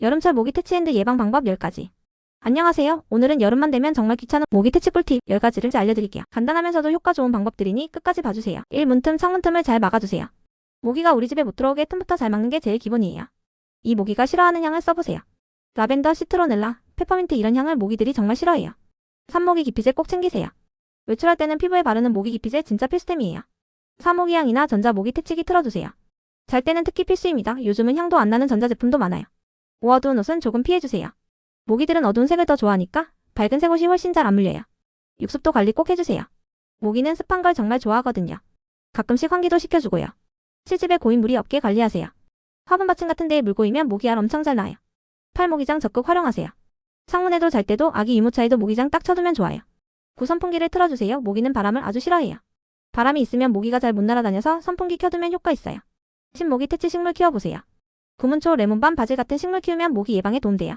여름철 모기 퇴치핸드 예방 방법 10가지. 안녕하세요. 오늘은 여름만 되면 정말 귀찮은 모기 퇴치 꿀팁 10가지를 알려드릴게요. 간단하면서도 효과 좋은 방법들이니 끝까지 봐주세요. 1. 문틈, 창문틈을 잘 막아주세요. 모기가 우리 집에 못 들어오게 틈부터 잘 막는 게 제일 기본이에요. 이 모기가 싫어하는 향을 써보세요. 라벤더, 시트로넬라, 페퍼민트 이런 향을 모기들이 정말 싫어해요. 산모기 기피제 꼭 챙기세요. 외출할 때는 피부에 바르는 모기 기피제 진짜 필수템이에요. 사모기향이나 전자모기 퇴치기 틀어주세요. 잘 때는 특히 필수입니다. 요즘은 향도 안 나는 전자제품도 많아요. 어두운 옷은 조금 피해주세요. 모기들은 어두운 색을 더 좋아하니까 밝은 색 옷이 훨씬 잘 안 물려요. 육습도 관리 꼭 해주세요. 모기는 습한 걸 정말 좋아하거든요. 가끔씩 환기도 시켜주고요. 실집에 고인 물이 없게 관리하세요. 화분 받침 같은 데에 물 고이면 모기알 엄청 잘 나요. 팔모기장 적극 활용하세요. 창문에도 잘 때도 아기 유모차에도 모기장 딱 쳐두면 좋아요. 구선풍기를 틀어주세요. 모기는 바람을 아주 싫어해요. 바람이 있으면 모기가 잘 못 날아다녀서 선풍기 켜두면 효과 있어요. 신모기 퇴치 식물 키워보세요. 구문초, 레몬밤, 바질 같은 식물 키우면 모기 예방에 도움돼요.